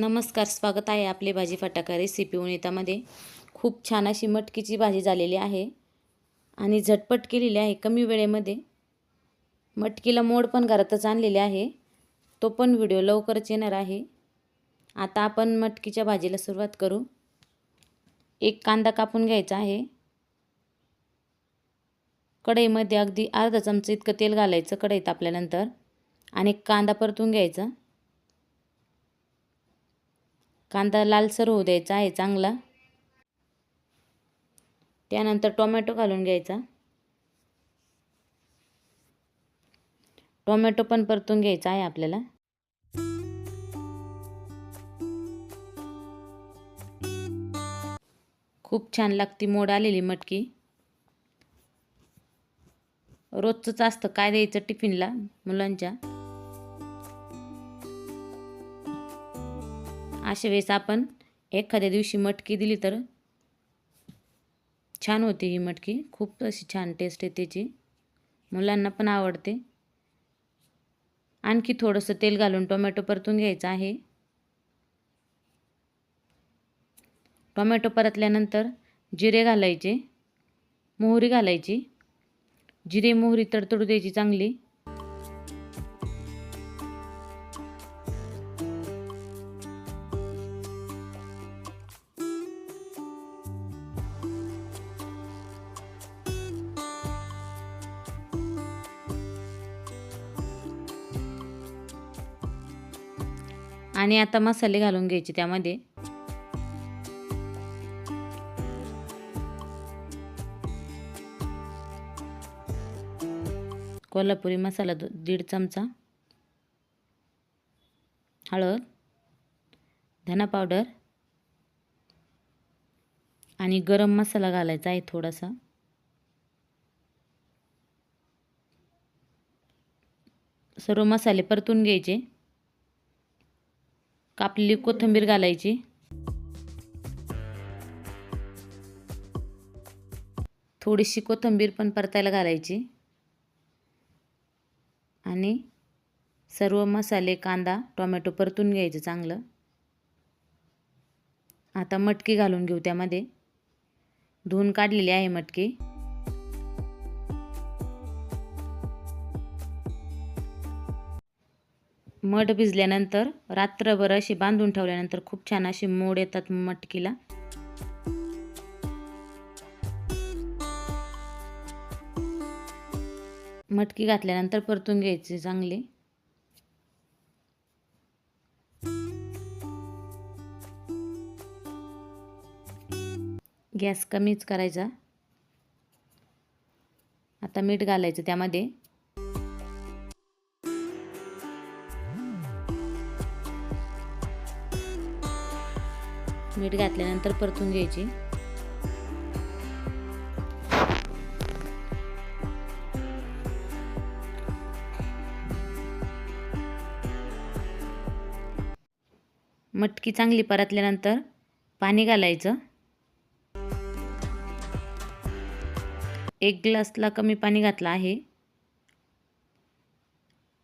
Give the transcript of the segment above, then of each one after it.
नमस्कार स्वागत आहे आपले भाजी फटाका रेसिपी उनितामध्ये खूप छान अशी मटकीची भाजी झालेली आहे आणि झटपट केलेली आहे कमी वेळेमध्ये. मटकीला मोड पण घरातच आणलेले आहे. तो पण व्हिडिओ लवकरच येणार आहे. आता आपण मटकीच्या भाजीला सुरुवात करू. एक कांदा कापून घ्यायचा आहे. कढईमध्ये अगदी अर्धा चमचा इतकं तेल घालायचं कढईत तापल्यानंतर आणि कांदा परतून घ्यायचा. कांदा लालसर होऊ द्यायचा आहे चांगला. त्यानंतर टोमॅटो घालून घ्यायचा. टोमॅटो पण परतून घ्यायचा आहे आपल्याला. खूप छान लागती मोड आलेली मटकी. रोजचंच असतं काय द्यायचं टिफिनला मुलांच्या. अशा वेळेस आपण एखाद्या दिवशी मटकी दिली तर छान होते ही मटकी. खूप अशी छान टेस्ट आहे त्याची. मुलांना पण आवडते. आणखी थोडंसं तेल घालून टोमॅटो परतून घ्यायचं आहे. टोमॅटो परतल्यानंतर जिरे घालायचे. मोहरी घालायची. जिरे मोहरी तडतडू द्यायची चांगली. आणि आता मसाले घालून घ्यायचे त्यामध्ये. कोल्हापुरी मसाला दो दीड चमचा. हळद. धना पावडर. आणि गरम मसाला घालायचा आहे थोडासा. सर्व मसाले परतून घ्यायचे. कापलेली कोथिंबीर घालायची? थोडीशी कोथिंबीर पण परतायला घालायची. आणि सर्व मसाले कांदा टोमॅटो परतून घ्यायचं चांगलं. आता मटकी घालून घेऊ त्यामध्ये. धुवून काढलेली आहे मटकी. मठ भिजल्यानंतर रात्रभर अशी बांधून ठेवल्यानंतर खूप छान असे मोड येतात मटकीला. मटकी घातल्यानंतर परतून घ्यायचे चांगले. गॅस कमीच करायचा. आता मीठ घालायचं त्यामध्ये. मीठ घातल्यानंतर परतून घ्यायची. मटकी चांगली परतल्यानंतर पाणी घालायचं. एक ग्लासला कमी पाणी घातलं आहे.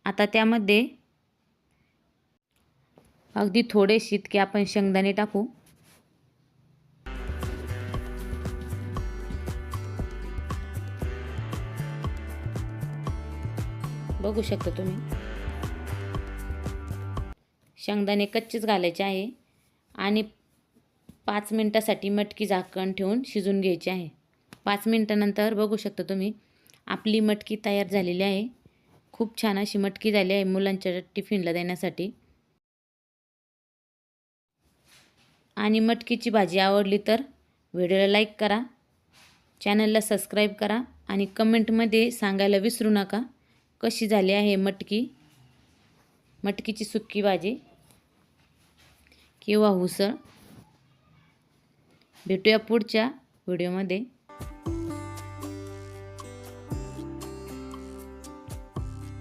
आता त्यामध्ये अगदी थोडेसे इतके आपण शेंगदाणे टाकू. बघू शकता तुम्ही. शेंगदाणे कच्चेच घालायचे आहे. आणि पाच मिनटासाठी मटकी झाकण ठेवून शिजून घ्यायची आहे. पाच मिनटानंतर बघू शकता तुम्ही आपली मटकी तयार झालेली आहे. खूप छान अशी मटकी झाली आहे मुलांच्या टिफिनला देण्यासाठी. आणि मटकीची भाजी आवडली तर व्हिडिओला लाईक करा चॅनलला सबस्क्राईब करा आणि कमेंटमध्ये सांगायला विसरू नका. कशी झाली आहे मटकी? मटकीची सुक्की भाजी किंवा हुसळ भेटूया पुढच्या व्हिडिओमध्ये.